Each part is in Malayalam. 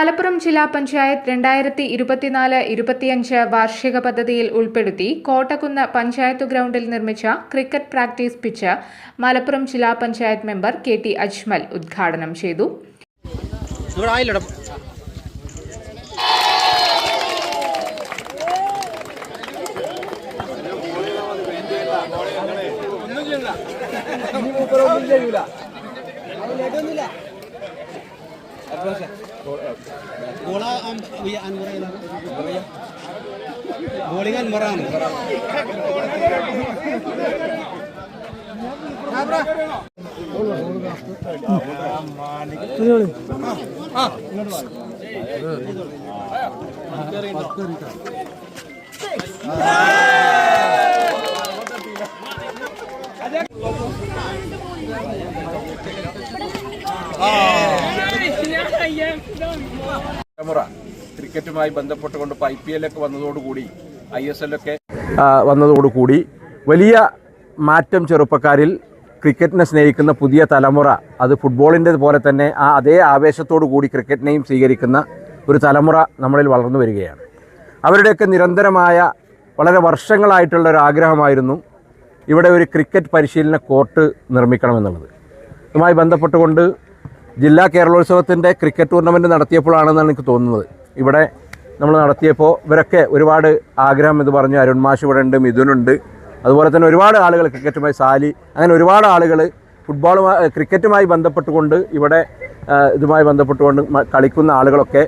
മലപ്പുറം ജില്ലാ പഞ്ചായത്ത് രണ്ടായിരത്തി ഇരുപത്തിനാല് ഇരുപത്തിയഞ്ച് വാർഷിക പദ്ധതിയിൽ ഉൾപ്പെടുത്തി കോട്ടക്കുന്ന് പഞ്ചായത്ത് ഗ്രൗണ്ടിൽ നിർമ്മിച്ച ക്രിക്കറ്റ് പ്രാക്ടീസ് പിച്ച് മലപ്പുറം ജില്ലാ panchayat member K T Ajmal ഉദ്ഘാടനം ചെയ്തു. Bola um, oh am uya an mura ila boya. Bolingan Ah, ah, ngadwal. Ayo. തലമുറ ക്രിക്കറ്റുമായി ബന്ധപ്പെട്ടുകൊണ്ട് ഇപ്പോൾ ഐ പി എല്ലൊക്കെ വന്നതോടുകൂടി ഐ എസ് എല്ലൊക്കെ വന്നതോടുകൂടി വലിയ മാറ്റം ചെറുപ്പക്കാരിൽ ക്രിക്കറ്റിനെ സ്നേഹിക്കുന്ന പുതിയ തലമുറ അത് ഫുട്ബോളിന്റെ പോലെ തന്നെ ആ അതേ ആവേശത്തോടു കൂടി ക്രിക്കറ്റിനെയും സ്വീകരിക്കുന്ന ഒരു തലമുറ നമ്മളിൽ വളർന്നു വരികയാണ്. അവരുടെയൊക്കെ നിരന്തരമായ വളരെ വർഷങ്ങളായിട്ടുള്ള ഒരു ആഗ്രഹമായിരുന്നു ഇവിടെ ഒരു ക്രിക്കറ്റ് പരിശീലന കോർട്ട് നിർമ്മിക്കണമെന്നുള്ളത്. ഇതുമായി ബന്ധപ്പെട്ടുകൊണ്ട് ജില്ലാ കേരളോത്സവത്തിന്റെ ക്രിക്കറ്റ് ടൂർണമെന്റ് നടത്തിയപ്പോഴാണെന്നാണ് എനിക്ക് തോന്നുന്നത്. ഇവിടെ നമ്മൾ നടത്തിയപ്പോൾ ഇവരൊക്കെ ഒരുപാട് ആഗ്രഹം എന്ന് പറഞ്ഞു അരുൺ മാഷ് ഇവിടെ ഉണ്ട് മിഥുനുണ്ട് അതുപോലെ തന്നെ ഒരുപാട് ആളുകൾ ക്രിക്കറ്റുമായി സാലി അങ്ങനെ ഒരുപാട് ആളുകൾ ഫുട്ബോളുമായി ക്രിക്കറ്റുമായി ബന്ധപ്പെട്ടുകൊണ്ട് ഇവിടെ ഇതുമായി ബന്ധപ്പെട്ടുകൊണ്ട് കളിക്കുന്ന ആളുകളൊക്കെ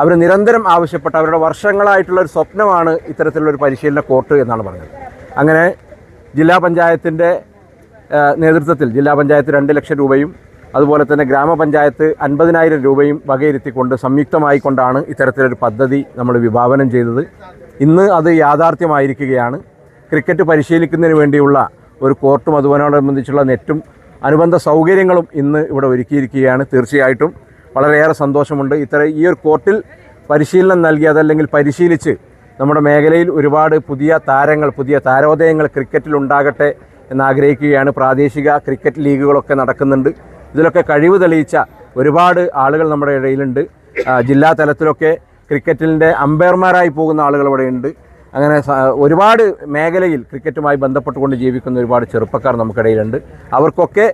അവർ നിരന്തരം ആവശ്യപ്പെട്ട അവരുടെ വർഷങ്ങളായിട്ടുള്ള ഒരു സ്വപ്നമാണ് ഇത്തരത്തിലുള്ള ഒരു പരിശീലന കോർട്ട് എന്നാണ് പറഞ്ഞത്. അങ്ങനെ ജില്ലാ പഞ്ചായത്തിന്റെ നേതൃത്വത്തിൽ ജില്ലാ പഞ്ചായത്ത് രണ്ട് ലക്ഷം രൂപയും അതുപോലെ തന്നെ ഗ്രാമപഞ്ചായത്ത് അൻപതിനായിരം രൂപയും വകയിരുത്തിക്കൊണ്ട് സംയുക്തമായി കൊണ്ടാണ് ഇത്തരത്തിലൊരു പദ്ധതി നമ്മൾ വിഭാവനം ചെയ്തത്. ഇന്ന് അത് യാഥാർത്ഥ്യമായിരിക്കുകയാണ്. ക്രിക്കറ്റ് പരിശീലിക്കുന്നതിന് വേണ്ടിയുള്ള ഒരു കോർട്ടും അതുപോലോടനുബന്ധിച്ചുള്ള നെറ്റും അനുബന്ധ സൗകര്യങ്ങളും ഇന്ന് ഇവിടെ ഒരുക്കിയിരിക്കുകയാണ് തീർച്ചയായിട്ടും. വളരെയേറെ സന്തോഷമുണ്ട്. ഇത്തരം ഈ ഒരു കോർട്ടിൽ പരിശീലനം നൽകി അതല്ലെങ്കിൽ പരിശീലിച്ച് നമ്മുടെ മേഖലയിൽ ഒരുപാട് പുതിയ താരങ്ങൾ പുതിയ താരോദയങ്ങൾ ക്രിക്കറ്റിൽ ഉണ്ടാകട്ടെ എന്നാഗ്രഹിക്കുകയാണ് പ്രാദേശിക ക്രിക്കറ്റ് ലീഗുകളൊക്കെ നടക്കുന്നുണ്ട്. ഇതിലൊക്കെ കഴിവ് തെളിയിച്ച ഒരുപാട് ആളുകൾ നമ്മുടെ ഇടയിലുണ്ട്. ജില്ലാ തലത്തിലൊക്കെ ക്രിക്കറ്റിന്റെ അമ്പയർമാരായി പോകുന്ന ആളുകൾ ഇവിടെയുണ്ട് അങ്ങനെ ഒരുപാട് മേഖലയിൽ ക്രിക്കറ്റുമായി ബന്ധപ്പെട്ടുകൊണ്ട് ജീവിക്കുന്ന ഒരുപാട് ചെറുപ്പക്കാർ നമുക്കിടയിലുണ്ട് അവർക്കൊക്കെ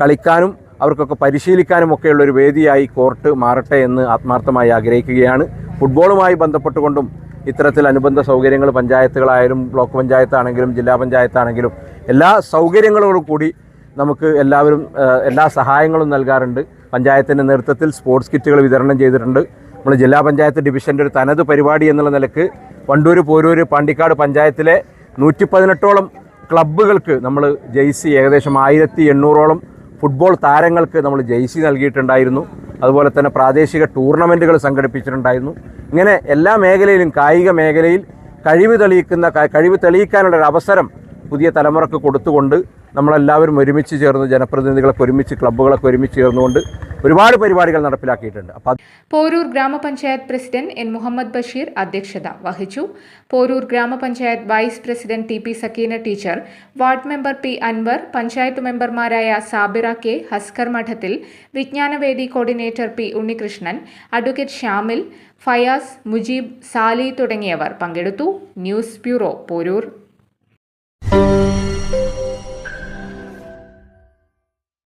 കളിക്കാനും അവർക്കൊക്കെ പരിശീലിക്കാനും ഒക്കെയുള്ള ഒരു വേദിയായി കോർട്ട് മാറട്ടെ എന്ന് ആത്മാർത്ഥമായി ആഗ്രഹിക്കുകയാണ്. ഫുട്ബോളുമായി ബന്ധപ്പെട്ടുകൊണ്ടും ഇത്തരത്തിൽ അനുബന്ധ സൗകര്യങ്ങൾ പഞ്ചായത്തുകളായാലും ബ്ലോക്ക് പഞ്ചായത്താണെങ്കിലും ജില്ലാ പഞ്ചായത്താണെങ്കിലും എല്ലാ സൗകര്യങ്ങളോടും കൂടി നമുക്ക് എല്ലാവരും എല്ലാ സഹായങ്ങളും നൽകാറുണ്ട്. പഞ്ചായത്തിന്റെ നേതൃത്വത്തിൽ സ്പോർട്സ് കിറ്റുകൾ വിതരണം ചെയ്തിട്ടുണ്ട്. നമ്മൾ ജില്ലാ പഞ്ചായത്ത് ഡിവിഷന്റെ ഒരു തനത് പരിപാടി എന്നുള്ള നിലയ്ക്ക് വണ്ടൂർ പോരൂർ പാണ്ടിക്കാട് പഞ്ചായത്തിലെ നൂറ്റി പതിനെട്ടോളം ക്ലബ്ബുകൾക്ക് നമ്മൾ ജെയ്സി ഏകദേശം ആയിരത്തി എണ്ണൂറോളം ഫുട്ബോൾ താരങ്ങൾക്ക് നമ്മൾ ജെയ്സി നൽകിയിട്ടുണ്ടായിരുന്നു. അതുപോലെ തന്നെ പ്രാദേശിക ടൂർണമെന്റുകൾ സംഘടിപ്പിച്ചിട്ടുണ്ടായിരുന്നു. ഇങ്ങനെ എല്ലാ മേഖലയിലും കായിക മേഖലയിൽ കഴിവ് തെളിയിക്കുന്ന കഴിവ് തെളിയിക്കാനുള്ള ഒരു അവസരം പുതിയ തലമുറയ്ക്ക് കൊടുത്തുകൊണ്ട് നമ്മളെല്ലാവരും ഒരുമിച്ച് ചേർന്ന് ജനപ്രതിനിധികളൊക്കെ ഒരുമിച്ച് ക്ലബ്ബുകളൊക്കെ ഒരുമിച്ച് ചേർന്നുകൊണ്ട് ഒരുപാട് പരിപാടികൾ നടപ്പിലാക്കിയിട്ടുണ്ട്. അപ്പം പോരൂർ ഗ്രാമപഞ്ചായത്ത് പ്രസിഡന്റ് എൻ മുഹമ്മദ് ബഷീർ അധ്യക്ഷത വഹിച്ചു. Poroor grama panchayat vice president T P Sakeena teacher ward member P Anwar panchayat മെമ്പർമാരായ Sabira K Haskar Madathil Vijnanavedi coordinator P Unnikrishnan advocate Shamil Fayas Mujeeb Sali തുടങ്ങിയവർ പങ്കെടുത്തു. News bureau Poroor.